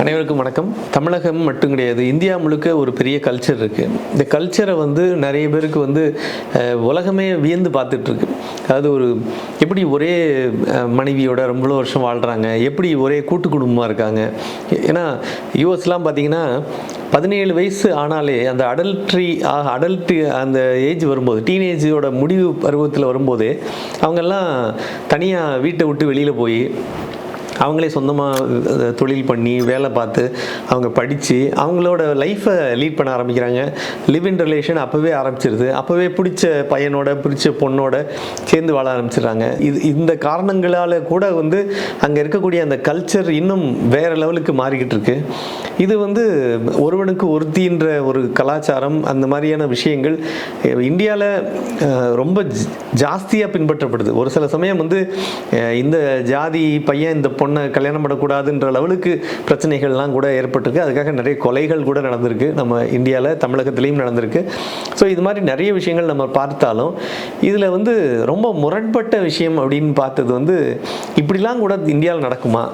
அனைவருக்கும் வணக்கம். தமிழகம் மட்டும் கிடையாது இந்தியா முழுக்க ஒரு பெரிய கல்ச்சர் இருக்குது இந்த கல்ச்சரை வந்து நிறைய பேருக்கு வந்து உலகமே வியந்து பார்த்துட்ருக்கு. அதாவது ஒரு எப்படி ஒரே மனைவியோட ரொம்ப வருஷம் வாழ்கிறாங்க எப்படி ஒரே கூட்டு குடும்பமாக இருக்காங்க. ஏன்னா யூஎஸ்லாம் பார்த்தீங்கன்னா பதினேழு வயசு ஆனாலே அந்த அடல்ட்ரி அடல்ட் அந்த ஏஜ் வரும்போது டீனேஜோட முடிவு பருவத்தில் வரும்போதே அவங்கெல்லாம் தனியாக வீட்டை விட்டு வெளியில் போய் அவங்களே சொந்தமாக தொழில் பண்ணி வேலை பார்த்து அவங்க படித்து அவங்களோட லைஃப்பை லீட் பண்ண ஆரம்பிக்கிறாங்க. லிவ் இன் ரிலேஷன் அப்போவே ஆரம்பிச்சிருது. அப்போவே பிடிச்ச பையனோட பிடிச்ச பொண்ணோட சேர்ந்து வாழ ஆரம்பிச்சிடுறாங்க. இது இந்த காரணங்களால் கூட வந்து அங்கே இருக்கக்கூடிய அந்த கல்ச்சர் இன்னும் வேறு லெவலுக்கு மாறிக்கிட்டு இருக்கு. இது வந்து ஒருவனுக்கு ஒருத்தின்ற ஒரு கலாச்சாரம் அந்த மாதிரியான விஷயங்கள் இந்தியாவில் ரொம்ப ஜாஸ்தியாக பின்பற்றப்படுது. ஒரு சில சமயம் வந்து இந்த ஜாதி பையன் இந்த பொண்ணு கல்யாணம் பண்ணக்கூடாதுன்ற லெவலுக்கு பிரச்சனைகள்லாம் கூட ஏற்பட்டிருக்கு. அதுக்காக நிறைய கொலைகள் கூட நடந்திருக்கு. நம்ம இந்தியாவில் தமிழகத்திலையும் நடந்திருக்கு. ஸோ இது மாதிரி நிறைய விஷயங்கள் நம்ம பார்த்தாலும் இதில் வந்து ரொம்ப முரண்பட்ட விஷயம் அப்படின்னு பார்த்தது வந்து இப்படிலாம் கூட இந்தியாவில் நடக்குமா?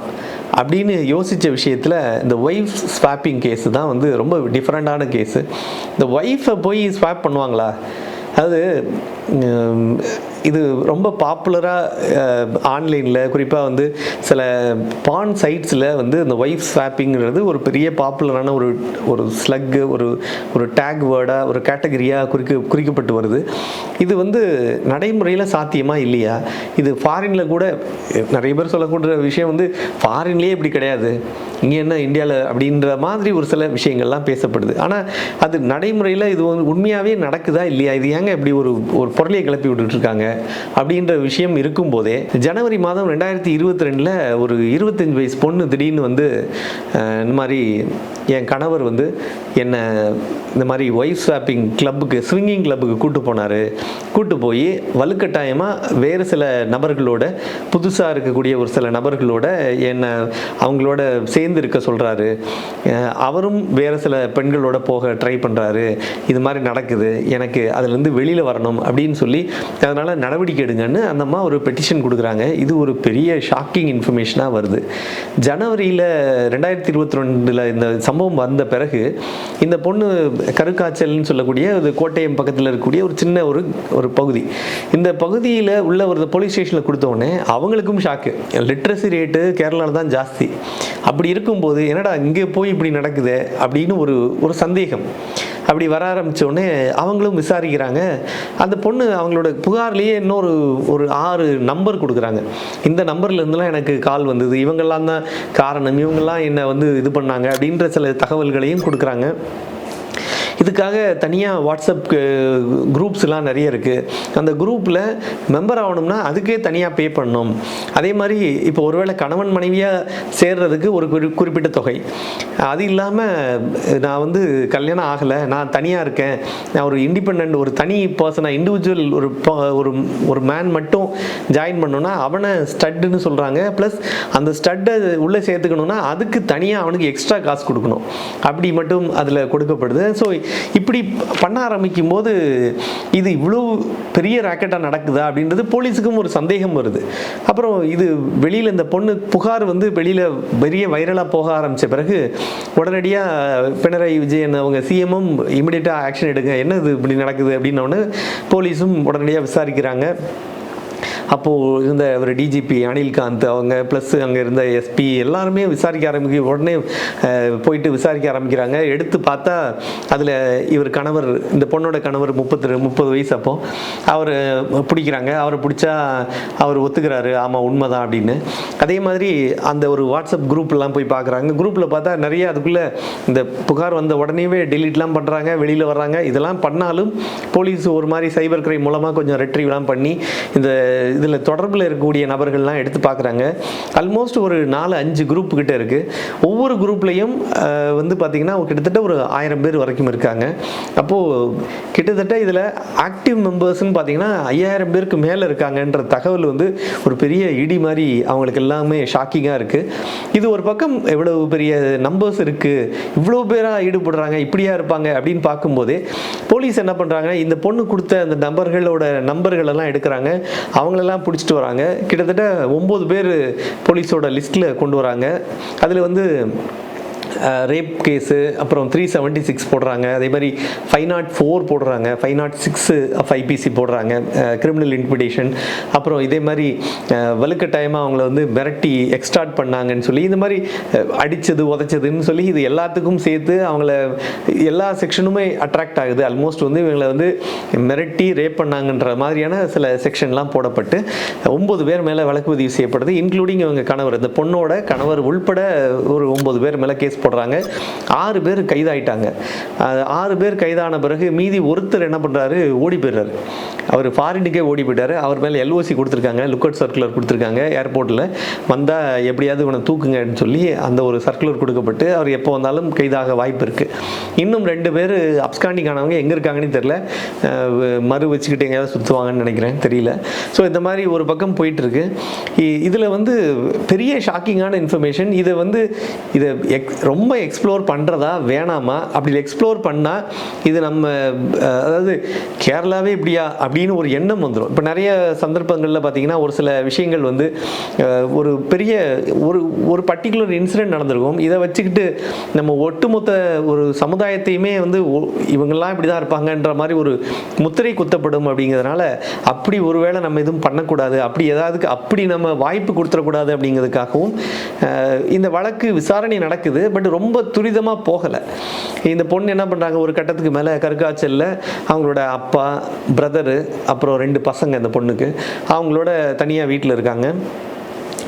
அப்படின்னு யோசித்த விஷயத்தில் இந்த ஒய்ஃப் ஸ்வாப்பிங் கேஸு தான் வந்து ரொம்ப டிஃப்ரெண்ட்டான கேஸு இந்த ஒய்ஃபை போய் ஸ்வாப் பண்ணுவாங்களா? அது இது ரொம்ப பாப்புலராக ஆன்லைனில் குறிப்பாக வந்து சில பான் சைட்ஸில் வந்து இந்த ஒய்ஃப் ஸ்வாப்பிங்கிறது ஒரு பெரிய பாப்புலரான ஒரு ஒரு ஸ்லக்கு ஒரு ஒரு டேக் வேர்டாக ஒரு கேட்டகரியாக குறிக்க குறிக்கப்பட்டு வருது. இது வந்து நடைமுறையில் சாத்தியமாக இல்லையா? இது ஃபாரினில் கூட நிறைய பேர் சொல்லக்கூடிய விஷயம் வந்து ஃபாரின்லேயே இப்படி கிடையாது. இங்கே என்ன இந்தியாவில் அப்படின்ற மாதிரி ஒரு சில விஷயங்கள்லாம் பேசப்படுது. ஆனால் அது நடைமுறையில் இது வந்து உண்மையாகவே நடக்குதா இல்லையா? இது ஏங்க இப்படி ஒரு ஒரு பொருளையை கிளப்பி விட்டுட்டு இருக்காங்க? அப்படின்ற விஷயம் இருக்கும்போதே ஜனவரி மாதம் ரெண்டாயிரத்தி இருபத்தி ரெண்டில் ஒரு இருபத்தஞ்சி வயசு பொண்ணு திடீர்னு வந்து அஹ், இந்த மாதிரி என் கணவர் வந்து என்னை இந்த மாதிரி ஒய்ஃப் ஸ்வாப்பிங் கிளப்புக்கு ஸ்விங்கிங் கிளப்புக்கு கூட்டு போனார். கூட்டு போய் வலுக்கட்டாயமாக வேறு சில நபர்களோட புதுசாக இருக்கக்கூடிய ஒரு சில நபர்களோட என்னை அவங்களோட சேர்ந்து இருக்க சொல்கிறாரு அவரும் வேறு சில பெண்களோட போக ட்ரை பண்ணுறாரு இது மாதிரி நடக்குது. எனக்கு அதுலேருந்து வெளியில் வரணும் அப்படின்னு சொல்லி அதனால் நடவடிக்கை எடுங்கன்னு அந்த அம்மா ஒரு பெட்டிஷன் கொடுக்குறாங்க. இது ஒரு பெரிய ஷாக்கிங் இன்ஃபர்மேஷனாக வருது. ஜனவரியில் ரெண்டாயிரத்தி இருபத்தி ரெண்டில் இந்த சம்பவம் வந்த பிறகு இந்த பொண்ணு கருக்காய்ச்சல்னு சொல்லக்கூடிய ஒரு கோட்டையம் பக்கத்தில் இருக்கக்கூடிய ஒரு சின்ன ஒரு ஒரு பகுதி. இந்த பகுதியில் உள்ள ஒரு போலீஸ் ஸ்டேஷனில் கொடுத்த அவங்களுக்கும் ஷாக்கு லிட்ரஸி ரேட்டு கேரளாவில் தான் ஜாஸ்தி. அப்படி இருக்கும்போது என்னடா இங்கே போய் இப்படி நடக்குது? அப்படின்னு ஒரு ஒரு சந்தேகம். அப்படி வர ஆரம்பித்தோடனே அவங்களும் விசாரிக்கிறாங்க. அந்த பொண்ணு அவங்களோட புகார்லேயே இன்னொரு ஒரு ஆறு நம்பர் கொடுக்குறாங்க. இந்த நம்பர்லேருந்துலாம் எனக்கு கால் வந்தது. இவங்கெல்லாம் தான் காரணம். இவங்கெல்லாம் என்னை வந்து இது பண்ணாங்க அப்படின்ற சில தகவல்களையும் கொடுக்குறாங்க. இதுக்காக தனியாக வாட்ஸ்அப் குரூப்ஸ்லாம் நிறைய இருக்குது அந்த குரூப்பில் மெம்பர் ஆகணும்னா அதுக்கே தனியாக பே பண்ணணும். அதே மாதிரி இப்போ ஒருவேளை கணவன் மனைவியாக சேர்றதுக்கு ஒரு குறி குறிப்பிட்ட தொகை. அது இல்லாமல் நான் வந்து கல்யாணம் ஆகலை நான் தனியாக இருக்கேன். நான் ஒரு இண்டிபெண்ட் ஒரு தனி பர்சனாக இண்டிவிஜுவல் ஒரு ஒரு ஒரு மேன் மட்டும் ஜாயின் பண்ணோன்னா அவனை ஸ்டட்டுன்னு சொல்கிறாங்க ப்ளஸ் அந்த ஸ்டட்டை உள்ளே சேர்த்துக்கணும்னா அதுக்கு தனியாக அவனுக்கு எக்ஸ்ட்ரா காசு கொடுக்கணும். அப்படி மட்டும் அதில் கொடுக்கப்படுது. ஸோ இப்படி பண்ண ஆரம்பிக்கும் போது இது இவ்வளோ பெரிய ராக்கெட்டாக நடக்குதா அப்படின்றது போலீஸுக்கும் ஒரு சந்தேகம் வருது. அப்புறம் இது வெளியில் இந்த பொண்ணு புகார் வந்து வெளியில் பெரிய வைரலாக போக ஆரம்பித்த பிறகு உடனடியாக பினராயி விஜயன் அவங்க சிஎம்மும் இமிடியட்டாக ஆக்ஷன் எடுங்க. என்ன இது இப்படி நடக்குது அப்படின்னோடனே போலீஸும் உடனடியாக விசாரிக்கிறாங்க. அப்போது இருந்த ஒரு டிஜிபி அனில்காந்த் அவங்க ப்ளஸ் அங்கே இருந்த எஸ்பி எல்லாருமே விசாரிக்க ஆரம்பிக்க உடனே போயிட்டு விசாரிக்க ஆரம்பிக்கிறாங்க. எடுத்து பார்த்தா அதில் இவர் கணவர் இந்த பொண்ணோட கணவர் முப்பத்தி முப்பது வயசு அப்போ. அவர் பிடிக்கிறாங்க. அவரை பிடிச்சா அவர் ஒத்துக்கிறாரு. ஆமாம் உண்மைதான் அப்படின்னு. அதே மாதிரி அந்த ஒரு வாட்ஸ்அப் குரூப்லாம் போய் பார்க்குறாங்க குரூப்பில் பார்த்தா நிறைய அதுக்குள்ளே இந்த புகார் வந்த உடனேவே டெலீட்லாம் பண்ணுறாங்க வெளியில் வர்றாங்க. இதெல்லாம் பண்ணாலும் போலீஸ் ஒரு மாதிரி சைபர் கிரைம் மூலமாக கொஞ்சம் ரெட்ரீவ்லாம் பண்ணி இந்த இதில் தொடர்பில் இருக்கக்கூடிய நபர்கள்லாம் எடுத்து பார்க்குறாங்க. ஆல்மோஸ்ட் ஒரு நாலு அஞ்சு குரூப் கிட்டே இருக்குது ஒவ்வொரு குரூப்லேயும் வந்து பார்த்திங்கன்னா கிட்டத்தட்ட ஒரு ஆயிரம் பேர் வரைக்கும் இருக்காங்க. அப்போது கிட்டத்தட்ட இதில் ஆக்டிவ் மெம்பர்ஸ்னு பார்த்தீங்கன்னா ஐயாயிரம் பேருக்கு மேலே இருக்காங்கன்ற தகவல் வந்து ஒரு பெரிய இடி மாதிரி அவங்களுக்கு எல்லாமே ஷாக்கிங்காக இருக்குது இது ஒரு பக்கம் எவ்வளவு பெரிய நம்பர்ஸ் இருக்குது இவ்வளோ பேராக ஈடுபடுறாங்க இப்படியா இருப்பாங்க அப்படின்னு பார்க்கும்போதே போலீஸ் என்ன பண்ணுறாங்க இந்த பொண்ணு கொடுத்த அந்த நம்பர்களோட நம்பர்களெல்லாம் எடுக்கிறாங்க. அவங்கள அவங்களெல்லாம் பிடிச்சிட்டு வராங்க. கிட்டத்தட்ட ஒம்பது பேர் போலீஸோட லிஸ்ட்டில் கொண்டு வராங்க. அதில் வந்து ரேப் கேஸு அப்புறம் த்ரீ செவன்ட்டி சிக்ஸ் போடுறாங்க. அதே மாதிரி ஃபைவ் நாட் ஃபோர் போடுறாங்க. ஃபைவ் நாட் சிக்ஸு ஐபிசி போடுறாங்க. கிரிமினல் இன்விடேஷன் அப்புறம் இதே மாதிரி அஹ், வலுக்கட்டாயமாக அவங்கள வந்து மிரட்டி எக்ஸ்டார்ட் பண்ணாங்கன்னு சொல்லி இந்த மாதிரி அடித்தது உதச்சதுன்னு உதைச்சதுன்னு சொல்லி இது எல்லாத்துக்கும் சேர்த்து அவங்கள எல்லா செக்ஷனுமே அட்ராக்ட் ஆகுது. ஆல்மோஸ்ட் வந்து இவங்களை வந்து மிரட்டி ரேப் பண்ணாங்கன்ற மாதிரியான சில செக்ஷன்லாம் போடப்பட்டு ஒம்பது பேர் மேலே வழக்கு பதிவு செய்யப்படுது இன்க்ளூடிங் இவங்க கணவர். இந்த பொண்ணோட கணவர் உள்பட ஒரு ஒம்பது பேர் மேலே கேஸ் போடுறாங்க. ஆறு பேர் கைதாயிட்டாங்க. ஆறு பேர் கைதான பிறகு மீதி ஒருத்தர் என்ன பண்ணுறாரு ஓடி போயிடுறாரு. அவர் ஃபாரினுக்கே ஓடி போயிட்டார் அவர் மேலே எல்ஓசி கொடுத்துருக்காங்க. லுக்கட் சர்க்குலர் கொடுத்துருக்காங்க. ஏர்போர்ட்டில் வந்தால் எப்படியாவது இவனை தூக்குங்கன்னு சொல்லி அந்த ஒரு சர்க்குலர் கொடுக்கப்பட்டு அவர் எப்போ வந்தாலும் கைதாக வாய்ப்பு இருக்குது இன்னும் ரெண்டு பேர் அப்ஸ்காண்டிங் ஆனவங்க எங்கே இருக்காங்கன்னு தெரில மறு வச்சுக்கிட்டு எங்கேயாவது சுற்றுவாங்கன்னு நினைக்கிறேன். தெரியல. ஸோ இந்த மாதிரி ஒரு பக்கம் போயிட்டுருக்கு. இதில் வந்து பெரிய ஷாக்கிங்கான இன்ஃபர்மேஷன் இதை வந்து இதை எக் ரொம்ப எக்ஸ்ப்ளோர் பண்ணுறதா வேணாமா? அப்படி எக்ஸ்ப்ளோர் பண்ணால் இது நம்ம அதாவது கேரளாவே இப்படியா? அப்படி அப்படின்னு ஒரு எண்ணம் வந்துடும் இப்போ நிறைய சந்தர்ப்பங்களில் பார்த்தீங்கன்னா ஒரு சில விஷயங்கள் வந்து ஒரு பெரிய ஒரு ஒரு பர்டிகுலர் இன்சிடென்ட் நடந்திருக்கும். இதை வச்சுக்கிட்டு நம்ம ஒட்டுமொத்த ஒரு சமுதாயத்தையுமே வந்து இவங்கெல்லாம் இப்படி தான் இருப்பாங்கன்ற மாதிரி ஒரு முத்திரை குத்தப்படும் அப்படிங்கிறதுனால அப்படி ஒருவேளை நம்ம எதுவும் பண்ணக்கூடாது. அப்படி ஏதாவது அப்படி நம்ம வாய்ப்பு கொடுத்துடக்கூடாது அப்படிங்கிறதுக்காகவும் இந்த வழக்கு விசாரணை நடக்குது. பட் ரொம்ப துரிதமாக போகலை. இந்த பொண்ணு என்ன பண்ணுறாங்க ஒரு கட்டத்துக்கு மேலே கருக்காய்ச்சலில் அவங்களோட அப்பா பிரதரு அப்புறம் ரெண்டு பசங்க அந்த பொண்ணுக்கு. அவங்களோட தனியாக வீட்டில் இருக்காங்க.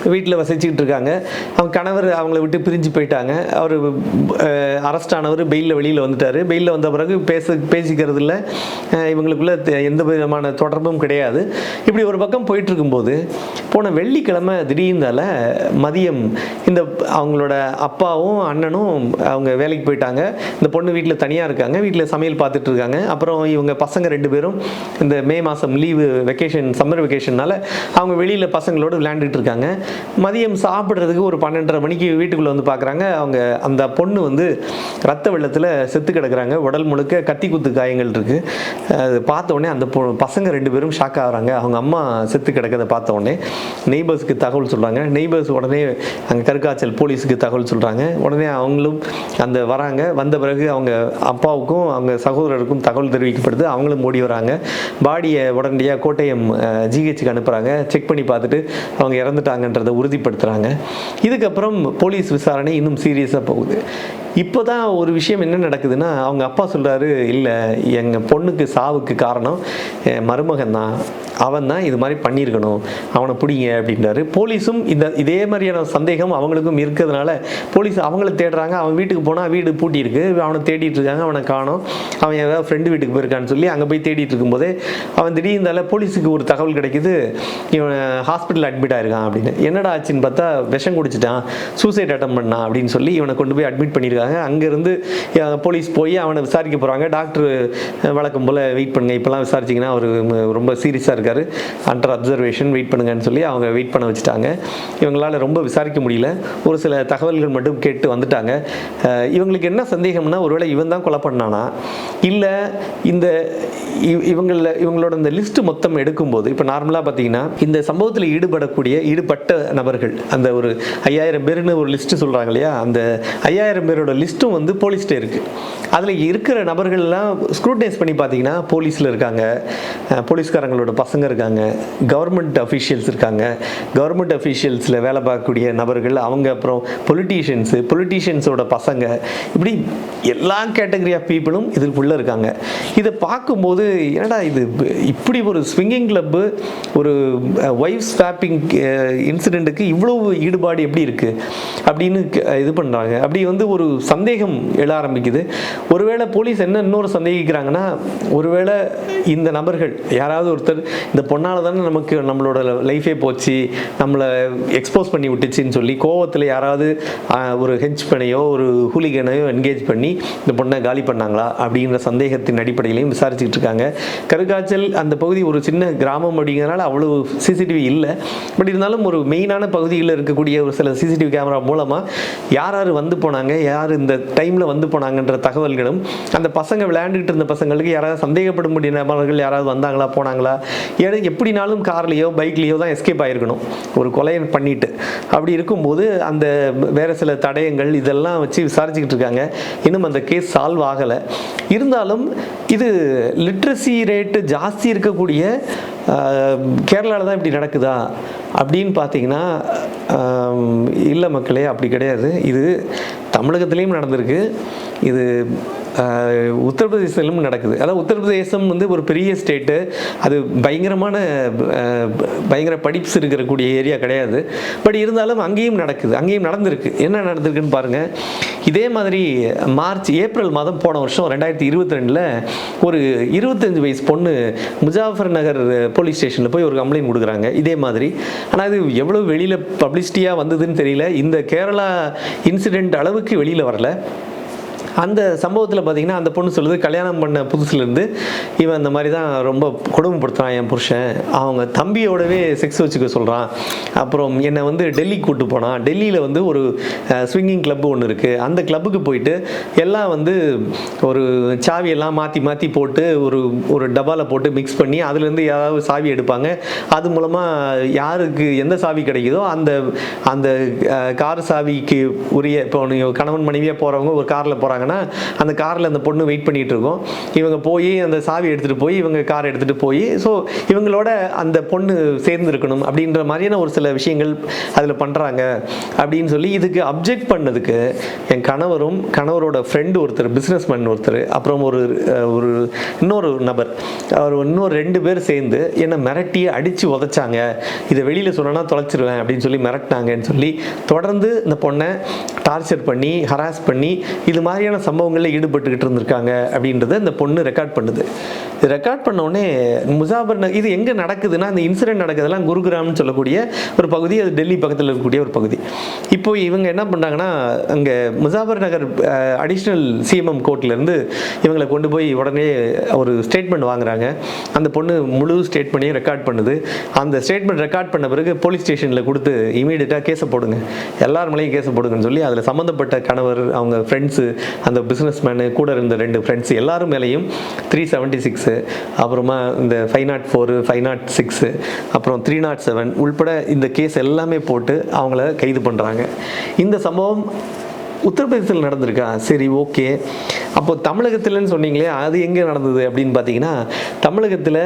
வீட்டில் வசிச்சுக்கிட்டு இருக்காங்க. அவங்க கணவர் அவங்கள விட்டு பிரிஞ்சு போயிட்டாங்க. அவர் அரெஸ்ட் ஆனவர் பெயிலில் வெளியில் வந்துட்டார். பெயிலில் வந்த பிறகு பேச பேசிக்கிறது இல்லை இவங்களுக்குள்ள எந்த விதமான தொடர்பும் கிடையாது. இப்படி ஒரு பக்கம் போயிட்டுருக்கும்போது போன வெள்ளிக்கிழமை திடீர்ந்தால மதியம் இந்த அவங்களோட அப்பாவும் அண்ணனும் அவங்க வேலைக்கு போயிட்டாங்க. இந்த பொண்ணு வீட்டில் தனியாக இருக்காங்க. வீட்டில் சமையல் பார்த்துட்டு இருக்காங்க. அப்புறம் இவங்க பசங்க ரெண்டு பேரும் இந்த மே மாதம் லீவு வெக்கேஷன் சம்மர் வெக்கேஷன்னால அவங்க வெளியில் பசங்களோடு விளையாண்டுட்டு இருக்காங்க. மதியம் சாப்பிட்றதுக்கு ஒரு பன்னெண்டரை மணிக்கு வீட்டுக்குள்ளே வந்து பார்க்குறாங்க அவங்க அந்த பொண்ணு வந்து ரத்த வெள்ளத்தில் செத்து கிடக்குறாங்க. உடல் முழுக்க கத்தி குத்து காயங்கள் இருக்குது அது பார்த்த உடனே அந்த பொ- பசங்க ரெண்டு பேரும் ஷாக் ஆகிறாங்க. அவங்க அம்மா செத்து கிடக்கிறத பார்த்த உடனே நெய்பர்ஸ்க்கு தகவல் சொல்கிறாங்க நெய்பர்ஸ் உடனே அங்கே கருக்காய்ச்சல் போலீஸுக்கு தகவல் சொல்கிறாங்க உடனே அவங்களும் அந்த வராங்க. வந்த பிறகு அவங்க அப்பாவுக்கும் அவங்க சகோதரருக்கும் தகவல் தெரிவிக்கப்படுது. அவங்களும் ஓடி வராங்க. பாடியை உடனடியாக கோட்டயம் ஜிஹெச்சுக்கு அனுப்புகிறாங்க செக் பண்ணி பார்த்துட்டு அவங்க இறந்துட்டாங்கன்றதை உறுதிப்படுத்துகிறாங்க இதுக்கு அதுக்கப்புறம் போலீஸ் விசாரணை இன்னும் சீரியஸாக போகுது. இப்போ தான் ஒரு விஷயம் என்ன நடக்குதுன்னா அவங்க அப்பா சொல்கிறாரு இல்லை எங்கள் பொண்ணுக்கு சாவுக்கு காரணம் மருமகன் தான். அவன் தான் இது மாதிரி பண்ணியிருக்கணும். அவனை பிடிங்க அப்படின்றாரு. போலீஸும் இந்த இதே மாதிரியான சந்தேகம் அவங்களுக்கும் இருக்கிறதுனால போலீஸ் அவங்கள தேடுறாங்க. அவன் வீட்டுக்கு போனால் வீடு பூட்டியிருக்கு. அவனை தேடிட்டு இருக்காங்க. அவனை காணும். அவன் ஏதாவது ஃப்ரெண்டு வீட்டுக்கு போயிருக்கான்னு சொல்லி அங்கே போய் தேடிட்டு இருக்கும்போதே அவன் திடீர்ந்தால போலீஸுக்கு ஒரு தகவல் கிடைக்குது. இவன் ஹாஸ்பிட்டல் அட்மிட் ஆயிருக்கான் அப்படின்னு. என்னடா ஆச்சுன்னு பார்த்தா விஷம் குடிச்சிட்டான். சூசைட் அட்டம் பண்ணான் அப்படின்னு சொல்லி இவனை கொண்டு போய் அட்மிட் பண்ணியிருக்காங்க. அங்கேருந்து போலீஸ் போய் அவனை விசாரிக்க போகிறாங்க டாக்டர் வழக்கம் போல் வெயிட் பண்ணுங்க. இப்போலாம் விசாரிச்சிங்கன்னா அவர் ரொம்ப சீரியஸாக இருக்கார். அண்டர் அப்சர்வேஷன் வெயிட் பண்ணுங்கன்னு சொல்லி அவங்க வெயிட் பண்ண வச்சுட்டாங்க. இவங்களால ரொம்ப விசாரிக்க முடியல. ஒரு சில தகவல்கள் மட்டும் கேட்டு வந்துட்டாங்க. இவங்களுக்கு என்ன சந்தேகம்னா ஒருவேளை இவன் தான் கொலை பண்ணானா? இல்லை இந்த இவ- இவங்கள இவங்களோட இந்த லிஸ்ட் மொத்தம் எடுக்கும்போது இப்போ நார்மலாக பார்த்தீங்கன்னா இந்த சம்பவத்தில் ஈடுபடக்கூடிய ஈடுபட்ட நபர்கள் அந்த ஒரு ஐயாயிரம் பேருன்னு ஒரு லிஸ்ட்டு சொல்கிறாங்க இல்லையா? அந்த ஐயாயிரம் பேரோட லிஸ்ட்டும் வந்து போலீஸ்கிட்ட இருக்குது அதில் இருக்கிற நபர்கள்லாம் ஸ்க்ரூட்னைஸ் பண்ணி பார்த்தீங்கன்னா போலீஸில் இருக்காங்க. போலீஸ்காரங்களோட பசங்க இருக்காங்க. கவர்மெண்ட் அஃபீஷியல்ஸ் இருக்காங்க. கவர்மெண்ட் அஃபீஷியல்ஸில் வேலை பார்க்கக்கூடிய நபர்கள் அவங்க அப்புறம் பொலிட்டீஷியன்ஸு பொலிட்டீஷியன்ஸோட பசங்க. இப்படி எல்லா கேட்டகரி ஆஃப் பீப்புளும் இதுக்குள்ளே இருக்காங்க. இதை பார்க்கும்போது என்னடா இது? இப்படி ஒரு ஸ்விங்கிங் கிளப்பு ஒரு ஒய்ஃப் ஸ்வாப்பிங் இன்சிடெண்ட்டுக்கு இவ்வளவு ஈடுபாடு எப்படி இருக்குது அப்படின்னு க- இது பண்ணுறாங்க அப்படி வந்து ஒரு சந்தேகம் எழ ஆரம்பிக்குது. ஒருவேளை போலீஸ் என்ன இன்னொரு சந்தேகிக்கிறாங்கன்னா ஒருவேளை இந்த நபர்கள் யாராவது ஒருத்தர் இந்த பொண்ணால் தானே நமக்கு நம்மளோட லைஃபே போச்சு நம்மளை எக்ஸ்போஸ் பண்ணி விட்டுச்சின்னு சொல்லி கோவத்தில் யாராவது ஒரு ஹெச் பண்ணையோ ஒரு ஹூலிகனையோ என்கேஜ் பண்ணி இந்த பொண்ணை காலி பண்ணாங்களா? அப்படிங்கிற சந்தேகத்தின் அடிப்படையிலையும் விசாரிச்சுட்டு இருக்காங்க. கருக்காய்ச்சல் அந்த பகுதி ஒரு சின்ன கிராமம் அப்படிங்கிறனால அவ்வளவு சிசிடிவி இல்லை. பட் இருந்தாலும் ஒரு மெயினான பகுதியில் இருக்கக்கூடிய ஒரு சில சிசிடிவி கேமரா மூலமாக யார் யார் வந்து போனாங்க யார் இந்த டைமில் வந்து போனாங்கன்ற தகவல்களும் அந்த பசங்க விளையாண்டுக்கிட்டு இருந்த பசங்களுக்கு யாராவது சந்தேகப்பட முடிய நபர்கள் யாராவது வந்தாங்களா போனாங்களா ஏன்னா எப்படினாலும் கார்லேயோ பைக்லேயோ தான் எஸ்கேப் ஆகிருக்கணும் ஒரு கொலையை பண்ணிட்டு. அப்படி இருக்கும்போது அந்த வேறு சில தடயங்கள் இதெல்லாம் வச்சு விசாரிச்சுக்கிட்டு இருக்காங்க. இன்னும் அந்த கேஸ் சால்வ் ஆகலை. இருந்தாலும் இது லிட்ரஸி ரேட்டு ஜாஸ்தி இருக்கக்கூடிய கேரளாவில் தான் இப்படி நடக்குதா அப்படின்னு பார்த்தீங்கன்னா இல்லை மக்களே அப்படி கிடையாது. இது தமிழகத்துலேயும் நடந்திருக்கு. இது உத்தரப்பிரதேசத்திலும் நடக்குது. அதாவது உத்தரப்பிரதேசம் வந்து ஒரு பெரிய ஸ்டேட்டு அது பயங்கரமான பயங்கர படிப்ஸ் இருக்கக்கூடிய ஏரியா கிடையாது. பட் இருந்தாலும் அங்கேயும் நடக்குது. அங்கேயும் நடந்திருக்கு. என்ன நடந்திருக்குன்னு பாருங்கள் இதே மாதிரி மார்ச் ஏப்ரல் மாதம் போன வருஷம் ரெண்டாயிரத்தி இருபத்தி ரெண்டில் ஒரு இருபத்தஞ்சு வயசு பொண்ணு முஜாஃபர் நகர் போலீஸ் ஸ்டேஷனில் போய் ஒரு கம்ப்ளைண்ட் கொடுக்குறாங்க. இதே மாதிரி. ஆனால் அது எவ்வளோ வெளியில் பப்ளிசிட்டியாக வந்ததுன்னு தெரியல. இந்த கேரளா இன்சிடெண்ட் அளவுக்கு வெளியில் வரல. அந்த சம்பவத்தில் பார்த்தீங்கன்னா அந்த பொண்ணு சொல்லுது கல்யாணம் பண்ண புதுசுலேருந்து இவன் இந்த மாதிரி தான் ரொம்ப கொடுமைப்படுத்துறான் என் புருஷன். அவங்க தம்பியோடவே செக்ஸ் வச்சுக்க சொல்கிறான் அப்புறம் என்னை வந்து டெல்லிக்கு கூட்டு போனான். டெல்லியில் வந்து ஒரு ஸ்விங்கிங் கிளப் ஒன்று இருக்குது அந்த கிளப்புக்கு போயிட்டு எல்லாம் வந்து ஒரு சாவியெல்லாம் மாற்றி மாற்றி போட்டு ஒரு ஒரு டப்பாவில் போட்டு மிக்ஸ் பண்ணி அதுலேருந்து யாராவது சாவி எடுப்பாங்க. அது மூலமாக யாருக்கு எந்த சாவி கிடைக்குதோ அந்த அந்த கார் சாவிக்கு உரிய இப்போ கணவன் மனைவியாக போகிறவங்க ஒரு காரில் போகிறாங்கன்னா அந்த காரில் அந்த பொண்ணு வெயிட் பண்ணிட்டு இருக்கோம் இவங்க போய் அந்த சாவி எடுத்துகிட்டு போய் இவங்க கார் எடுத்துகிட்டு போய் ஸோ இவங்களோட அந்த பொண்ணு சேர்ந்து இருக்கணும் அப்படின்ற மாதிரியான ஒரு சில விஷயங்கள் அதில் பண்ணுறாங்க அப்படின்னு சொல்லி இதுக்கு அப்ஜெக்ட் பண்ணதுக்கு என் கணவரும் கணவரோட ஃப்ரெண்டு ஒருத்தர் பிஸ்னஸ் மேன் ஒருத்தர் அப்புறம் ஒரு ஒரு இன்னொரு நபர் அவர் இன்னொரு ரெண்டு பேர் சேர்ந்து என்னை மிரட்டி அடித்து உதைச்சாங்க. இதை வெளியில் சொன்னா தொலைச்சிருவேன் அப்படின்னு சொல்லி மிரட்டினாங்கன்னு சொல்லி தொடர்ந்து இந்த பொண்ணை டார்ச்சர் பண்ணி ஹராஸ் பண்ணி இது மாதிரி மாதிரியான சம்பவங்களில் ஈடுபட்டுக்கிட்டு இருந்திருக்காங்க அப்படின்றத இந்த பொண்ணு ரெக்கார்ட் பண்ணுது. இது ரெக்கார்ட் பண்ண உடனே முசாபர் நகர் இது எங்கே நடக்குதுன்னா இந்த இன்சிடென்ட் நடக்குதெல்லாம் குருகிராம்னு சொல்லக்கூடிய ஒரு பகுதி அது டெல்லி பக்கத்தில் இருக்கக்கூடிய ஒரு பகுதி. இப்போ இவங்க என்ன பண்ணுறாங்கன்னா அங்கே முசாபர் நகர் அடிஷ்னல் சிஎம்எம் கோர்ட்லேருந்து இவங்களை கொண்டு போய் உடனே ஒரு ஸ்டேட்மெண்ட் வாங்குறாங்க. அந்த பொண்ணு முழு ஸ்டேட்மெண்ட்டையும் ரெக்கார்ட் பண்ணுது. அந்த ஸ்டேட்மெண்ட் ரெக்கார்ட் பண்ண பிறகு போலீஸ் ஸ்டேஷனில் கொடுத்து இமீடியட்டாக கேஸை போடுங்க. எல்லார் மேலேயும் கேஸை போடுங்கன்னு சொல்லி அதில் சம்மந்தப்பட்ட கணவர் அவங்க ஃப்ரெண்ட்ஸு அந்த பிஸ்னஸ் மேனு கூட இருந்த ரெண்டு ஃப்ரெண்ட்ஸ் எல்லாரும் மேலேயும் த்ரீ செவன்ட்டி சிக்ஸு அப்புறமா இந்த five nought four five nought six அப்புறம் த்ரீ நாட் செவன் உள்பட இந்த கேஸ் எல்லாமே போட்டு அவங்கள கைது பண்ணுறாங்க இந்த சம்பவம் உத்தரப்பிரதேசத்தில் நடந்திருக்கா? சரி ஓகே. அப்போ தமிழகத்தில்னு சொன்னீங்களே அது எங்கே நடந்தது அப்படின்னு பார்த்தீங்கன்னா தமிழகத்தில்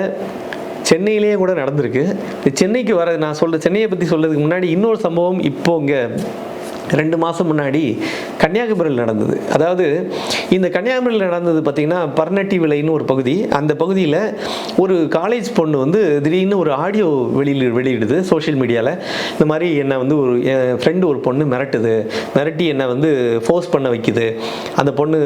சென்னையிலேயே கூட நடந்திருக்கு. இந்த சென்னைக்கு வர நான் சொல்ற சென்னையை பற்றி சொல்கிறதுக்கு முன்னாடி இன்னொரு சம்பவம் இப்போ இங்கே ரெண்டு மாதம் முன்னாடி கன்னியாகுமரியில் நடந்தது. அதாவது இந்த கன்னியாகுமரியில் நடந்தது பார்த்திங்கன்னா பர்னட்டி விலைன்னு ஒரு பகுதி. அந்த பகுதியில் ஒரு காலேஜ் பொண்ணு வந்து திடீர்னு ஒரு ஆடியோ வெளியில் வெளியிடுது சோஷியல் மீடியாவில் இந்த மாதிரி என்னை வந்து ஒரு என் ஃப்ரெண்டு ஒரு பொண்ணு மிரட்டுது. மிரட்டி என்னை வந்து ஃபோர்ஸ் பண்ண வைக்குது. அந்த பொண்ணு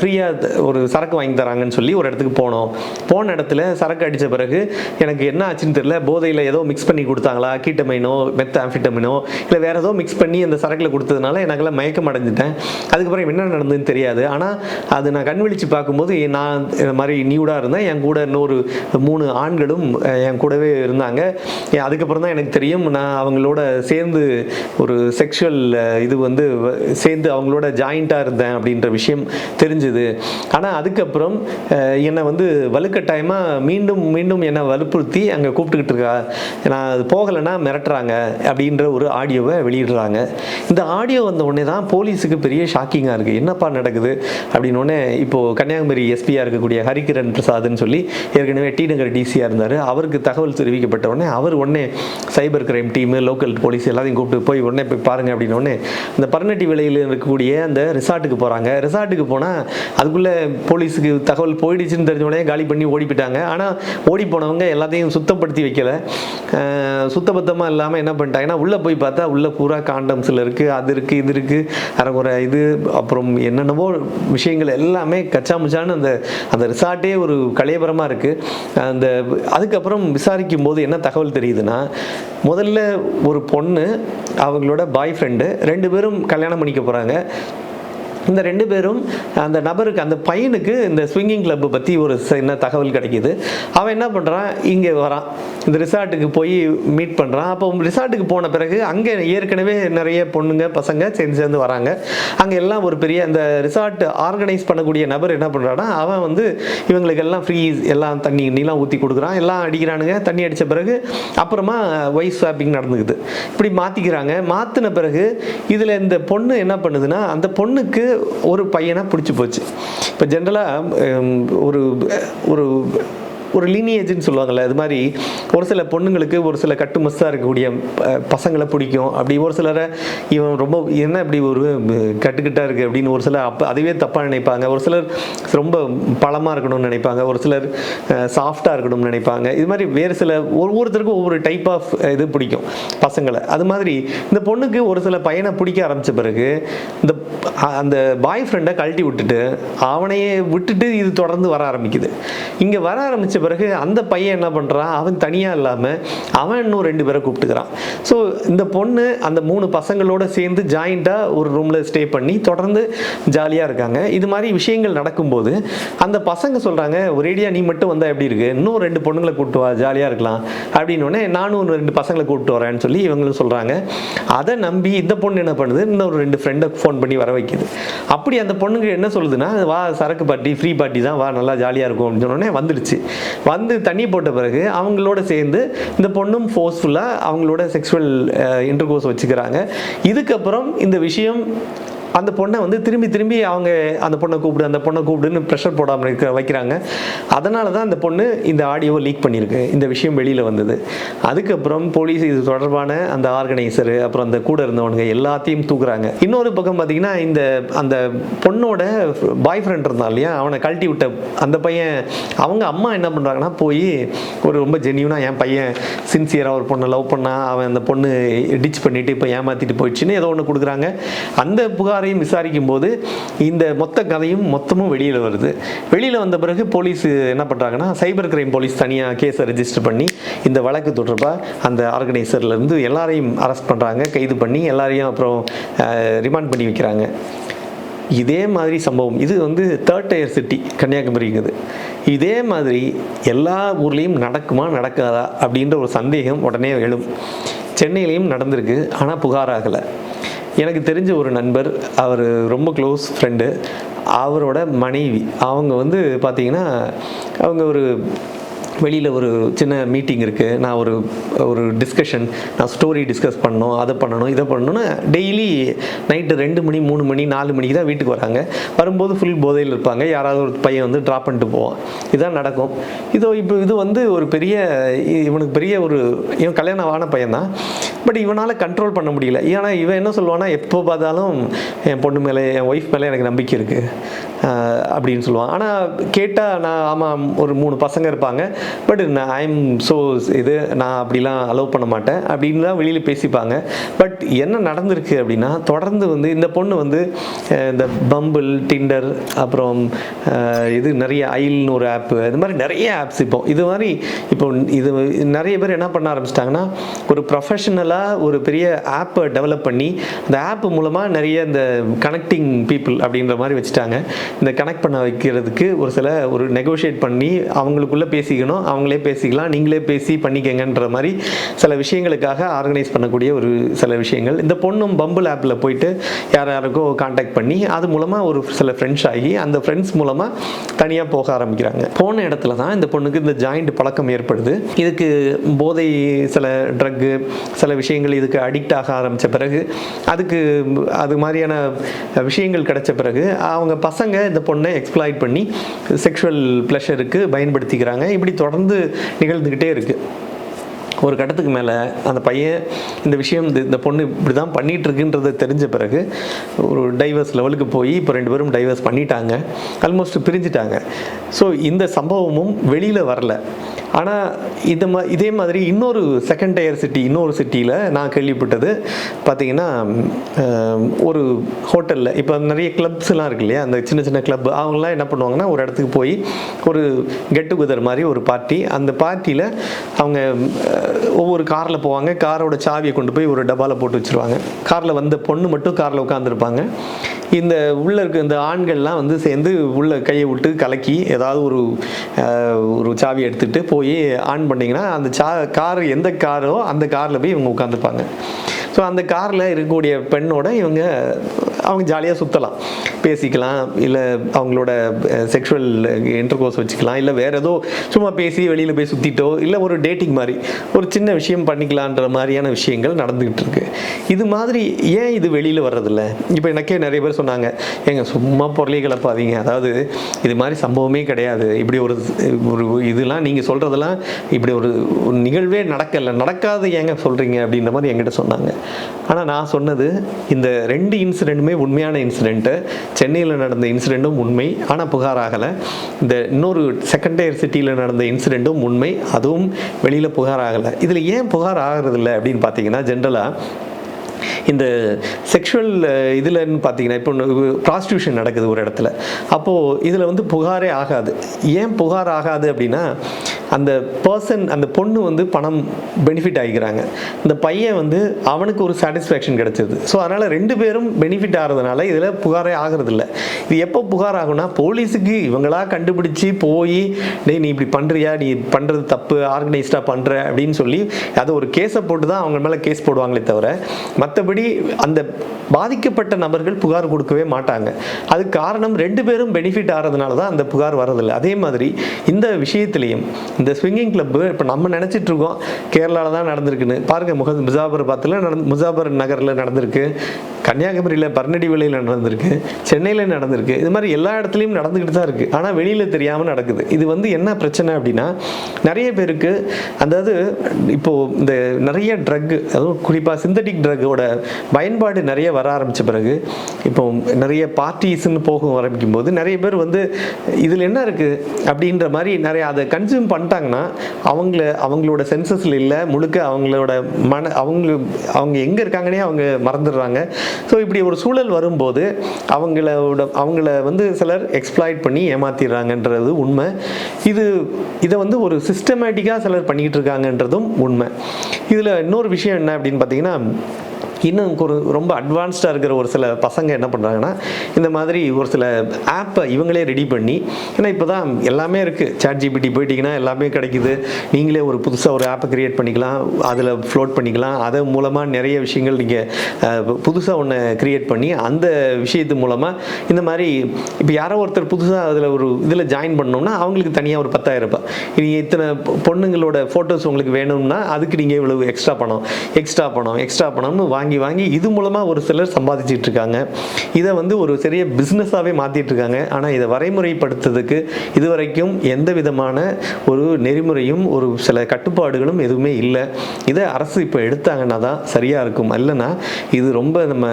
ஃப்ரீயாக ஒரு சரக்கு வாங்கி தராங்கன்னு சொல்லி ஒரு இடத்துக்கு போனோம். போன இடத்துல சரக்கு அடித்த பிறகு எனக்கு என்ன ஆச்சுன்னு தெரியல. போதையில் ஏதோ மிக்ஸ் பண்ணி கொடுத்தாங்களா? கீட்டமைனோ மெத்த ஆம்ஃபிட்டமினோ இல்லை வேறு ஏதோ மிக்ஸ் பண்ணி அந்த சரக்கில் கொடுத்ததுனால எனக்கெல்லாம் மயக்கம் அடைஞ்சிட்டேன். அதுக்கப்புறம் என்ன நடந்ததுன்னு தெரியாது. ஆனால் அது நான் கண் விழித்து பார்க்கும்போது நான் இந்த மாதிரி நியூடாக இருந்தேன். என் கூட இன்னொரு மூணு ஆண்களும் என் கூடவே இருந்தாங்க. அதுக்கப்புறம் தான் எனக்கு தெரியும் நான் அவங்களோட சேர்ந்து ஒரு செக்ஷுவல் இது வந்து வ- சேர்ந்து அவங்களோட ஜாயிண்ட்டாக இருந்தேன் அப்படின்ற விஷயம் தெரிஞ்சுது. ஆனால் அதுக்கப்புறம் என்னை வந்து வலுக்கட்டாயமாக மீண்டும் மீண்டும் என்னை வலுப்படுத்தி அங்கே கூப்பிட்டுக்கிட்டு இருக்கா நான் அது போகலைன்னா மிரட்டுறாங்க அப்படின்ற ஒரு ஆடியோவை வெளியிடுறாங்க. இந்த ஆடியோ வந்த உடனே தான் போலீஸுக்கு பெரிய ஷாக்கிங்காக இருக்குது என்னப்பா நடக்குது? அப்படின்னு உடனே இப்போது கன்னியாகுமரி எஸ்பியாக இருக்கக்கூடிய ஹரிகிரண் பிரசாத்னு சொல்லி ஏற்கனவே டி நகர் டிசியாக இருந்தார். அவருக்கு தகவல் தெரிவிக்கப்பட்ட உடனே அவர் உடனே cyber crime team local police எல்லாத்தையும் கூப்பிட்டு போய் உடனே போய் பாருங்கள் அப்படின்னு உடனே இந்த பர்ணட்டி விலையில் இருக்கக்கூடிய அந்த ரிசார்ட்டுக்கு போகிறாங்க ரிசார்ட்டுக்கு போனால் அதுக்குள்ளே போலீஸுக்கு தகவல் போயிடுச்சுன்னு தெரிஞ்ச உடனே காலி பண்ணி ஓடி போயிட்டாங்க ஆனால் ஓடி போனவங்க எல்லாத்தையும் சுத்தப்படுத்தி வைக்கல. சுத்தபத்தமாக இல்லாமல் என்ன பண்ணிட்டாங்கன்னா உள்ளே போய் பார்த்தா உள்ளே பூரா காண்டம்ஸில் இருக்குது அது இருக்குது இது இருக்குது அரைக்குறை இது அப்புறம் என்னென்னவோ விஷயங்கள் எல்லாமே கச்சா முச்சான்னு அந்த அந்த ரிசார்ட்டே ஒரு கலையபரமாக இருக்குது அந்த அதுக்கப்புறம் விசாரிக்கும் போது என்ன தகவல் தெரியுதுன்னா முதல்ல ஒரு பொண்ணு அவங்களோட பாய் ஃப்ரெண்டு ரெண்டு பேரும் கல்யாணம் பண்ணிக்க போகிறாங்க இந்த ரெண்டு பேரும் அந்த நபருக்கு அந்த பையனுக்கு இந்த ஸ்விங்கிங் கிளப் பற்றி ஒரு சின்ன தகவல் கிடைக்கிது. அவன் என்ன பண்ணுறான் இங்கே வரான். இந்த ரிசார்ட்டுக்கு போய் மீட் பண்ணுறான் அப்போ ரிசார்ட்டுக்கு போன பிறகு அங்கே ஏற்கனவே நிறைய பொண்ணுங்க பசங்க சேர்ந்து சேர்ந்து வராங்க. அங்கே எல்லாம் ஒரு பெரிய அந்த ரிசார்ட் ஆர்கனைஸ் பண்ணக்கூடிய நபர் என்ன பண்ணுறான்னா அவன் வந்து இவங்களுக்கு எல்லாம் ஃப்ரீ எல்லாம் தண்ணி நீலாம் ஊற்றி கொடுக்குறான். எல்லாம் அடிக்கிறானுங்க. தண்ணி அடித்த பிறகு அப்புறமா ஒய்ஃப் ஸ்வாப்பிங் நடந்துக்குது. இப்படி மாற்றிக்கிறாங்க மாற்றின பிறகு இதில் இந்த பொண்ணு என்ன பண்ணுதுன்னா அந்த பொண்ணுக்கு ஒரு பையனை பிடிச்சி போச்சு. இப்போ ஜென்ரலாக ஒரு ஒரு ஒரு லீனியேஜ்னு சொல்லுவாங்கல்ல இது மாதிரி ஒரு சில பொண்ணுங்களுக்கு ஒரு சில கட்டுமஸ்தாக இருக்கக்கூடிய பசங்களை பிடிக்கும். அப்படி ஒரு சிலரை இவன் ரொம்ப என்ன இப்படி ஒரு கட்டுக்கிட்டா இருக்குது அப்படின்னு ஒரு சிலர் அப்போ அதுவே தப்பாக நினைப்பாங்க. ஒரு சிலர் ரொம்ப பழமாக இருக்கணும்னு நினைப்பாங்க. ஒரு சிலர் சாஃப்டாக இருக்கணும்னு நினைப்பாங்க. இது மாதிரி வேறு சில ஒவ்வொருத்தருக்கும் ஒவ்வொரு டைப் ஆஃப் இது பிடிக்கும் பசங்களை. அது மாதிரி இந்த பொண்ணுக்கு ஒரு சில பையனை பிடிக்க ஆரம்பித்த பிறகு இந்த அந்த பாய் ஃப்ரெண்டை கழட்டி விட்டுட்டு அவனையே விட்டுட்டு இது தொடர்ந்து வர ஆரம்பிக்குது. இங்கே வர பிறகு அந்த பையன் என்ன பண்ணுறான் அவன் தனியாக இல்லாமல் அவன் இன்னும் ரெண்டு பேரை கூப்பிட்டுக்கிறான். ஸோ இந்த பொண்ணு அந்த மூணு பசங்களோட சேர்ந்து ஜாயிண்ட்டாக ஒரு ரூமில் ஸ்டே பண்ணி தொடர்ந்து ஜாலியாக இருக்காங்க. இது மாதிரி விஷயங்கள் நடக்கும்போது அந்த பசங்க சொல்கிறாங்க ஒரேடியாக நீ மட்டும் வந்தால் எப்படி இருக்கு? இன்னும் ரெண்டு பொண்ணுங்களை கூப்பிட்டு வா ஜாலியாக இருக்கலாம். அப்படின்னோடனே நானும் ஒன்று ரெண்டு பசங்களை கூப்பிட்டு வரேன்னு சொல்லி இவங்களும் சொல்கிறாங்க அதை நம்பி இந்த பொண்ணு என்ன பண்ணுது? இன்னொரு ரெண்டு ஃப்ரெண்டை ஃபோன் பண்ணி வர வைக்குது. அப்படி அந்த பொண்ணுங்க என்ன சொல்லுதுன்னா வா சரக்கு பார்ட்டி ஃப்ரீ பார்ட்டி தான் வா நல்லா ஜாலியாக இருக்கும். அப்படின்னு சொன்னோடனே வந்துடுச்சு. வந்து தண்ணி போட்ட பிறகு அவங்களோட சேர்ந்து இந்த பொண்ணும் ஃபோர்ஸ்ஃபுல்லாக அவங்களோட செக்ஷுவல் இன்டர்கோர்ஸ் வச்சுக்கிறாங்க. இதுக்கப்புறம் இந்த விஷயம் அந்த பொண்ணை வந்து திரும்பி திரும்பி அவங்க அந்த பொண்ணை கூப்பிடு அந்த பொண்ணை கூப்பிடுன்னு ப்ரெஷர் போடாமல் இருக்க வைக்கிறாங்க. அதனால தான் அந்த பொண்ணு இந்த ஆடியோவை லீக் பண்ணியிருக்கு. இந்த விஷயம் வெளியில் வந்தது. அதுக்கப்புறம் போலீஸ் இது தொடர்பான அந்த ஆர்கனைசரு அப்புறம் அந்த கூட இருந்தவனுங்க எல்லாத்தையும் தூக்குறாங்க. இன்னொரு பக்கம் பார்த்தீங்கன்னா இந்த அந்த பொண்ணோட பாய் ஃப்ரெண்ட் இருந்தான் இல்லையா? அவனை கழட்டி விட்ட அந்த பையன் அவங்க அம்மா என்ன பண்ணுறாங்கன்னா போய் ஒரு ரொம்ப ஜென்யூனாக என் பையன் சின்சியராக ஒரு பொண்ணை லவ் பண்ணா அவன் அந்த பொண்ணு டிச் பண்ணிவிட்டு இப்போ ஏமாற்றிட்டு போயிடுச்சுன்னு ஏதோ ஒன்று கொடுக்குறாங்க. அந்த எல்லாரையும் விசாரிக்கும் போது இந்த மொத்த கதையும் மொத்தமும் வெளியில் வருது. வெளியில் வந்த பிறகு போலீஸ் என்ன பண்ணுறாங்கன்னா சைபர் கிரைம் போலீஸ் தனியாக கேஸை ரெஜிஸ்டர் பண்ணி இந்த வழக்கு தொடர்பாக அந்த ஆர்கனைசர்லேருந்து எல்லாரையும் அரெஸ்ட் பண்ணுறாங்க கைது பண்ணி எல்லாரையும் அப்புறம் ரிமாண்ட் பண்ணி வைக்கிறாங்க. இதே மாதிரி சம்பவம். இது வந்து தேர்ட் டயர் சிட்டி கன்னியாகுமரிங்கிறது இதே மாதிரி எல்லா ஊர்லேயும் நடக்குமா நடக்காதா அப்படின்ற ஒரு சந்தேகம் உடனே எழும். சென்னையிலையும் நடந்திருக்கு ஆனால் புகாராகலை எனக்கு தெரிஞ்ச ஒரு நண்பர் அவர் ரொம்ப க்ளோஸ் ஃப்ரெண்டு அவரோட மனைவி அவங்க வந்து பார்த்திங்கன்னா அவங்க ஒரு வெளியில் ஒரு சின்ன மீட்டிங் இருக்குது நான் ஒரு ஒரு டிஸ்கஷன் நான் ஸ்டோரி டிஸ்கஸ் பண்ணணும் அதை பண்ணணும் இதை பண்ணணும்னு டெய்லி நைட்டு ரெண்டு மணி மூணு மணி நாலு மணிக்கு தான் வீட்டுக்கு வராங்க. வரும்போது ஃபுல் போதையில் இருப்பாங்க. யாராவது ஒரு பையன் வந்து ட்ராப் பண்ணிட்டு போவான். இதுதான் நடக்கும். இதோ இப்போ இது வந்து ஒரு பெரிய இ- இவனுக்கு பெரிய ஒரு இவன் கல்யாணம் ஆன பையன் தான். பட் இவனால் கண்ட்ரோல் பண்ண முடியல. ஏன்னா இவன் என்ன சொல்லுவான்னா எப்போ பார்த்தாலும் என் பொண்ணு மேலே என் ஒய்ஃப் மேலே எனக்கு நம்பிக்கை இருக்குது அப்படின்னு சொல்லுவான். ஆனால் கேட்டால் நான் ஆமாம் ஒரு மூணு பசங்க இருப்பாங்க. பட் நான் ஐம் ஸோ இது நான் அப்படிலாம் அலோவ் பண்ண மாட்டேன். அப்படின்னு தான் வெளியில் பேசிப்பாங்க. பட் என்ன நடந்திருக்கு அப்படின்னா தொடர்ந்து வந்து இந்த பொண்ணு வந்து இந்த பம்பிள் டிண்டர் அப்புறம் இது நிறைய ஐல்னு ஒரு ஆப்பு இது மாதிரி நிறைய ஆப்ஸ் இப்போ. இது மாதிரி இப்போ இது நிறைய பேர் என்ன பண்ண ஆரம்பிச்சிட்டாங்கன்னா ஒரு ப்ரொஃபஷனலாக ஒரு பெரிய ஆப்பை டெவலப் பண்ணி அந்த ஆப் மூலமாக நிறைய இந்த கனெக்டிங் பீப்புள் அப்படின்ற மாதிரி வச்சுட்டாங்க. இந்த கனெக்ட் பண்ண வைக்கிறதுக்கு ஒரு சில ஒரு நெகோஷியேட் பண்ணி அவங்களுக்குள்ளே பேசிக்கணும். அவங்களே பேசிக்கலாம் நீங்களே பேசி பண்ணிக்கங்கன்ற மாதிரி சில விஷயங்களுக்காக ஆர்கனைஸ் பண்ணக்கூடிய ஒரு சில விஷயங்கள். இந்த பொண்ணும் பம்புல் ஆப்பில் போயிட்டு யார் யாருக்கோ காண்டாக்ட் பண்ணி அது மூலமாக ஒரு சில ஃப்ரெண்ட்ஸ் ஆகி அந்த ஃப்ரெண்ட்ஸ் மூலமாக தனியாக போக ஆரம்பிக்கிறாங்க. போன இடத்துல தான் இந்த பொண்ணுக்கு இந்த ஜாயிண்ட் பழக்கம் ஏற்படுது. இதுக்கு போதை சில ட்ரக்கு சில விஷயங்கள் இதுக்கு அடிக்ட் ஆக ஆரம்பித்த பிறகு அதுக்கு அது மாதிரியான விஷயங்கள் கிடைச்ச பிறகு அவங்க பசங்க இந்த பொண்ணை எக்ஸ்ப்ளாய்ட் பண்ணி செக்ஷுவல் ப்ளஷருக்கு பயன்படுத்திக்கிறாங்க. இப்படி தொடர்ந்து நிகழ்ந்துக்கிட்டே இருக்குது ஒரு கட்டத்துக்கு மேலே அந்த பையன் இந்த விஷயம் இந்த- இந்த பொண்ணு இப்படி தான் பண்ணிட்டு இருக்குன்றதை தெரிஞ்ச பிறகு ஒரு டைவர்ஸ் லெவலுக்கு போய் இப்போ ரெண்டு பேரும் டைவர்ஸ் பண்ணிட்டாங்க. ஆல்மோஸ்ட் பிரிஞ்சிட்டாங்க. ஸோ இந்த சம்பவமும் வெளியில் வரல. ஆனால் இது மா இதே மாதிரி இன்னொரு செகண்ட் டயர் சிட்டி இன்னொரு சிட்டியில் நான் கேள்விப்பட்டது பார்த்தீங்கன்னா ஒரு ஹோட்டலில் இப்போ நிறைய கிளப்ஸ்லாம் இருக்கு இல்லையா? அந்த சின்ன சின்ன கிளப் அவங்களாம் என்ன பண்ணுவாங்கன்னா ஒரு இடத்துக்கு போய் ஒரு கெட் டுகெதர் மாதிரி ஒரு பார்ட்டி அந்த பார்ட்டியில் அவங்க ஒவ்வொரு காரில் போவாங்க. காரோட சாவியை கொண்டு போய் ஒரு டப்பாவில் போட்டு வச்சுருவாங்க. காரில் வந்த பொண்ணு மட்டும் காரில் உட்காந்துருப்பாங்க இந்த உள்ள இருக்க இந்த ஆண்கள்லாம் வந்து சேர்ந்து உள்ள கையை விட்டு கலக்கி ஏதாவது ஒரு ஒரு சாவி எடுத்துட்டு போய் ஆன் பண்ணிங்கன்னா அந்த சா கார் எந்த காரோ அந்த காரில் போய் இவங்க உட்காந்துப்பாங்க ஸோ அந்த காரில் இருக்கக்கூடிய பெண்ணோட இவங்க அவங்க ஜாலியாக சுற்றலாம் பேசிக்கலாம் இல்லை அவங்களோட செக்ஷுவல் இன்டர்கோர்ஸ் வச்சுக்கலாம் இல்லை வேறு ஏதோ சும்மா பேசி வெளியில் போய் சுற்றிட்டோ இல்லை ஒரு டேட்டிங் மாதிரி ஒரு சின்ன விஷயம் பண்ணிக்கலான்ற மாதிரியான விஷயங்கள் நடந்துக்கிட்டு இருக்கு இது மாதிரி ஏன் இது வெளியில் வர்றதில்ல? இப்போ எனக்கே நிறைய பேர் சொன்னாங்க ஏங்க சும்மா பொருளை கிளப்பாதீங்க. அதாவது இது மாதிரி சம்பவமே கிடையாது. இப்படி ஒரு ஒரு இதெல்லாம் நீங்கள் சொல்கிறதெல்லாம் இப்படி ஒரு ஒரு நிகழ்வே நடக்கலை. நடக்காது ஏங்க சொல்கிறீங்க அப்படின்ற மாதிரி என்கிட்ட சொன்னாங்க. ஆனால் நான் சொன்னது இந்த ரெண்டு இன்சிடெண்ட்டுமே உண்மையான இன்சிடெண்ட்டு சென்னையில் நடந்த இன்சிடெண்ட்டும் உண்மை. ஆனால் புகார் ஆகலை. இந்த இன்னொரு செகண்ட் டயர் சிட்டியில் நடந்த இன்சிடெண்ட்டும் உண்மை. அதுவும் வெளியில் புகார் ஆகலை. இதில் ஏன் புகார் ஆகிறதில்ல அப்படின்னு பார்த்தீங்கன்னா ஜென்ரலாக இந்த செக்ஷுவல் இதுலன்னு பார்த்தீங்கன்னா இப்போ ப்ராஸ்டியூஷன் நடக்குது ஒரு இடத்துல. அப்போது இதில் வந்து புகாரே ஆகாது. ஏன் புகார் ஆகாது அப்படின்னா அந்த பர்சன் அந்த பொண்ணு வந்து பணம் பெனிஃபிட் ஆகிக்கிறாங்க இந்த பையன் வந்து அவனுக்கு ஒரு சாட்டிஸ்ஃபேக்ஷன் கிடைச்சது. ஸோ அதனால் ரெண்டு பேரும் பெனிஃபிட் ஆகிறதுனால இதில் புகாரே ஆகிறதில்ல. இது எப்போ புகார் ஆகும்னா போலீஸுக்கு இவங்களா கண்டுபிடிச்சி போய் டேய் நீ இப்படி பண்ணுறியா நீ பண்ணுறது தப்பு ஆர்கனைஸ்டாக பண்ணுற அப்படின்னு சொல்லி அதை ஒரு கேஸை போட்டு தான் அவங்க மேலே கேஸ் போடுவாங்களே தவிர மற்றபடி அந்த பாதிக்கப்பட்ட நபர்கள் புகார் கொடுக்கவே மாட்டாங்க. அதுக்கு காரணம் ரெண்டு பேரும் பெனிஃபிட் ஆகிறதுனால தான் அந்த புகார் வரதில்லை அதே மாதிரி இந்த விஷயத்துலேயும் இந்த ஸ்விங்கிங் கிளப்பு இப்போ நம்ம நினச்சிட்டு இருக்கோம் கேரளாவில் தான் நடந்திருக்குன்னு. பாருங்க முக முசாபர்பாத்தில் நடந்து முசாபர் நகரில் நடந்திருக்கு. கன்னியாகுமரியில் பர்னடி விலையில் நடந்திருக்கு. சென்னையில் நடந்திருக்கு. இது மாதிரி எல்லா இடத்துலையும் நடந்துக்கிட்டு தான் இருக்குது ஆனால் வெளியில் தெரியாமல் நடக்குது. இது வந்து என்ன பிரச்சனை அப்படின்னா நிறைய பேருக்கு அதாவது இப்போது இந்த நிறைய ட்ரக் அதுவும் குறிப்பாக சிந்தட்டிக் ட்ரக்கோட பயன்பாடு நிறைய வர ஆரம்பித்த பிறகு இப்போ நிறைய பார்ட்டிஸ்ன்னு போக ஆரம்பிக்கும் போது நிறைய பேர் வந்து இதில் என்ன இருக்குது அப்படின்ற மாதிரி நிறைய அதை கன்சியூம் பண்ணிட்டாங்கன்னா அவங்கள அவங்களோட சென்சஸில் இல்லை முழுக்க அவங்களோட மன அவங்க அவங்க எங்கே இருக்காங்கன்னே அவங்க மறந்துடுறாங்க. ஸோ இப்படி ஒரு சூழல் வரும்போது அவங்களோட அவங்கள வந்து சிலர் எக்ஸ்ப்ளாய்ட் பண்ணி ஏமாத்திடுறாங்கன்றது உண்மை. இது இதை வந்து ஒரு சிஸ்டமேட்டிக்காக சிலர் பண்ணிக்கிட்டு இருக்காங்கன்றதும் உண்மை. இதில் இன்னொரு விஷயம் என்ன அப்படின்னு பார்த்தீங்கன்னா இன்னும் ஒரு ரொம்ப அட்வான்ஸ்டாக இருக்கிற ஒரு சில பசங்க என்ன பண்ணுறாங்கன்னா இந்த மாதிரி ஒரு சில ஆப்பை இவங்களே ரெடி பண்ணி ஏன்னா இப்போ தான் எல்லாமே இருக்குது சாட் ஜிபிடி போயிட்டிங்கன்னா எல்லாமே கிடைக்குது. நீங்களே ஒரு புதுசாக ஒரு ஆப்பை க்ரியேட் பண்ணிக்கலாம் அதில் ஃப்ளோட் பண்ணிக்கலாம். அது மூலமாக நிறைய விஷயங்கள் நீங்கள் புதுசாக ஒன்று க்ரியேட் பண்ணி அந்த விஷயத்து மூலமாக இந்த மாதிரி இப்போ யாரோ ஒருத்தர் புதுசாக அதில் ஒரு இதில் ஜாயின் பண்ணோம்னா அவங்களுக்கு தனியாக ஒரு பத்தாயிரம் ரூபாய். நீங்கள் இத்தனை பொண்ணுங்களோட ஃபோட்டோஸ் உங்களுக்கு வேணும்னா அதுக்கு நீங்கள் இவ்வளவு எக்ஸ்ட்ரா பணம் எக்ஸ்ட்ரா பணம் எக்ஸ்ட்ரா பணம்னு வாங்கி வாங்கி வாங்கி இது மூலமாக ஒரு சிலர் சம்பாதிச்சிட்டு இருக்காங்க இதை வந்து ஒரு சிறிய பிஸ்னஸாகவே மாற்றிட்டு இருக்காங்க ஆனால் இதை வரைமுறைப்படுத்துறதுக்கு இதுவரைக்கும் எந்த விதமான ஒரு நெறிமுறையும் ஒரு சில கட்டுப்பாடுகளும் எதுவுமே இல்லை. இதை அரசு இப்போ எடுத்தாங்கன்னா தான் சரியாக இருக்கும். இல்லைன்னா இது ரொம்ப நம்ம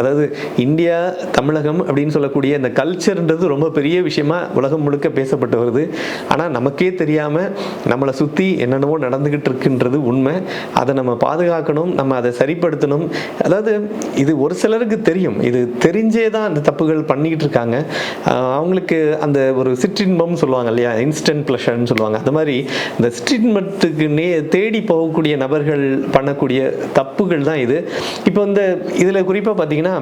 அதாவது இந்தியா தமிழகம் அப்படின்னு சொல்லக்கூடிய இந்த கல்ச்சர்ன்றது ரொம்ப பெரிய விஷயமா உலகம் முழுக்க பேசப்பட்டு வருது. ஆனால் நமக்கே தெரியாமல் நம்மளை சுற்றி என்னென்னவோ நடந்துக்கிட்டு இருக்குன்றது உண்மை. அதை நம்ம பாதுகாக்கணும் நம்ம அதை சரிப்படுத்தணும். அதாவது இது ஒரு சிலருக்கு தெரியும். இது தெரிஞ்சே தான் அந்த தப்புகள் பண்ணிக்கிட்டு இருக்காங்க. அவங்களுக்கு அந்த ஒரு சிற்றின்பம் சொல்லுவாங்க இல்லையா? இன்ஸ்டன்ட் ப்ளஷர்னு சொல்லுவாங்க. அந்த மாதிரி இந்த சிற்றின்பத்துக்கு நே தேடி போகக்கூடிய நபர்கள் பண்ணக்கூடிய தப்புகள் தான் இது. இப்போ இந்த இதில் குறிப்பாக பார்த்தீங்கன்னா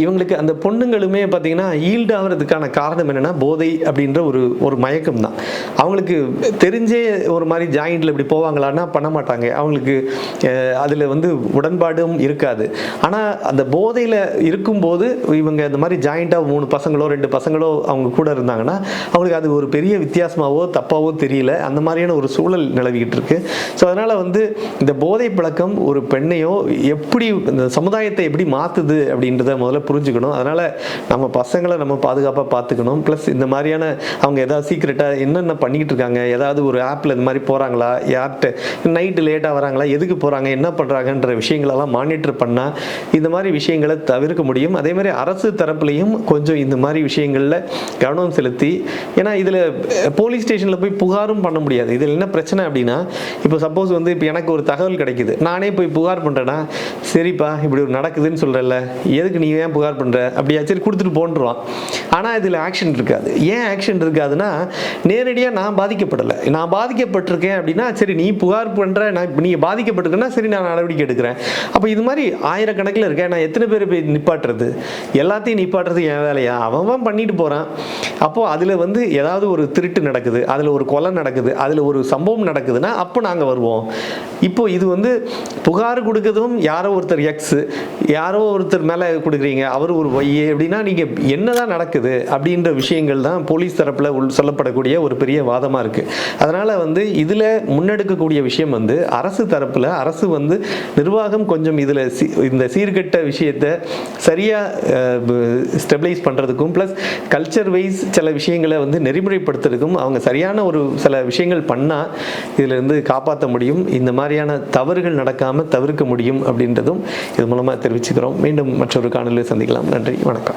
இவங்களுக்கு அந்த பொண்ணுங்களுமே பார்த்தீங்கன்னா ஈல்டு ஆகிறதுக்கான காரணம் என்னென்னா போதை அப்படின்ற ஒரு ஒரு மயக்கம் தான். அவங்களுக்கு தெரிஞ்சே ஒரு மாதிரி ஜாயிண்டில் இப்படி போவாங்களான்னா பண்ண மாட்டாங்க. அவங்களுக்கு அதில் வந்து உடன்பாடும் இருக்காது. ஆனால் அந்த போதையில் இருக்கும்போது இவங்க இந்த மாதிரி ஜாயிண்ட்டாக மூணு பசங்களோ ரெண்டு பசங்களோ அவங்க கூட இருந்தாங்கன்னா அவங்களுக்கு அது ஒரு பெரிய வித்தியாசமாகவோ தப்பாகவோ தெரியல. அந்த மாதிரியான ஒரு சூழல் நிலவிக்கிட்டு இருக்கு. ஸோ அதனால் வந்து இந்த போதை பழக்கம் ஒரு பெண்ணையோ எப்படி இந்த சமுதாயத்தை எப்படி மாற்றுது அப்படின்றத முதல்ல புரிஞ்சுக்கணும். அதனால் நம்ம பசங்களை நம்ம பாதுகாப்பாக பார்த்துக்கணும் ப்ளஸ் இந்த மாதிரியான அவங்க ஏதாவது சீக்ரெட்டாக என்னென்ன பண்ணிக்கிட்டு இருக்காங்க? ஏதாவது ஒரு ஆப்பில் இந்த மாதிரி போகிறாங்களா யார்கிட்ட நைட்டு லேட்டாக வராங்களா? எதுக்கு போகிறாங்க என்ன பண்ணுறாங்கன்ற விஷயங்களெல்லாம் மானிட்டர் பண்ணால் இந்த மாதிரி விஷயங்களை தவிர்க்க முடியும். அதே மாதிரி அரசு தரப்புலையும் கொஞ்சம் இந்த மாதிரி விஷயங்களில் கவனம் செலுத்தி ஏன்னா இதில் போலீஸ் ஸ்டேஷனில் போய் புகாரும் பண்ண முடியாது. இதில் என்ன பிரச்சனை அப்படின்னா இப்போ சப்போஸ் வந்து இப்போ எனக்கு ஒரு தகவல் கிடைக்குது. நானே போய் புகார் பண்ணுறேன்னா சரிப்பா இப்படி ஒரு நடக்குதுன்னு சொல்கிறல்ல எதுக்கு நீ ஏன் புகார் பண்ணுற அப்படியா? சரி கொடுத்துட்டு போன்றுவான் ஆனால் இதில் ஆக்ஷன் இருக்காது. ஏன் ஆக்ஷன் இருக்காதுன்னா நேரடியாக நான் பாதிக்கப்படலை. நான் பாதிக்கப்பட்டிருக்கேன் அப்படின்னா சரி நீ புகார் பண்ணுற நான் இப்போ நீங்கள் பாதிக்கப்பட்டிருக்கேன்னா சரி நான் நடவடிக்கை எடுக்கிறேன். அப்போ இது மாதிரி ஆயிரக்கணக்கில் இருக்கேன். நான் எத்தனை பேர் போய் நிப்பாட்டுறது? எல்லாத்தையும் நிப்பாட்டுறது என் வேலையா? அவன் பண்ணிட்டு போகிறான் அப்போது அதில் வந்து ஏதாவது ஒரு திருட்டு நடக்குது அதில் ஒரு கொலை நடக்குது அதில் ஒரு சம்பவம் நடக்குதுன்னா அப்போ நாங்கள் வருவோம். இப்போது இது வந்து புகார் கொடுக்கறதும் யாரோ ஒருத்தர் எக்ஸு யாரோ ஒருத்தர் மேலே கொடு கொடுக்குறீங்க அவர் ஒரு ஒய்யே அப்படின்னா நீங்கள் என்னதான் நடக்குது அப்படின்ற விஷயங்கள் தான் போலீஸ் தரப்பில் உள் சொல்லப்படக்கூடிய ஒரு பெரிய வாதமாக இருக்குது அதனால் வந்து இதில் முன்னெடுக்கக்கூடிய விஷயம் வந்து அரசு தரப்பில் அரசு வந்து நிர்வாகம் கொஞ்சம் இதில் இந்த சீர்கெட்ட விஷயத்தை சரியாக ஸ்டெபிளைஸ் பண்ணுறதுக்கும் ப்ளஸ் கல்ச்சர் வைஸ் சில விஷயங்களை வந்து நெறிமுறைப்படுத்துறதுக்கும் அவங்க சரியான ஒரு சில விஷயங்கள் பண்ணால் இதிலிருந்து காப்பாற்ற முடியும். இந்த மாதிரியான தவறுகள் நடக்காமல் தவிர்க்க முடியும் அப்படின்றதும் இது மூலமாக தெரிவிச்சுக்கிறோம். மீண்டும் மற்றொரு காணொலியில் சந்திக்கலாம். நன்றி. வணக்கம்.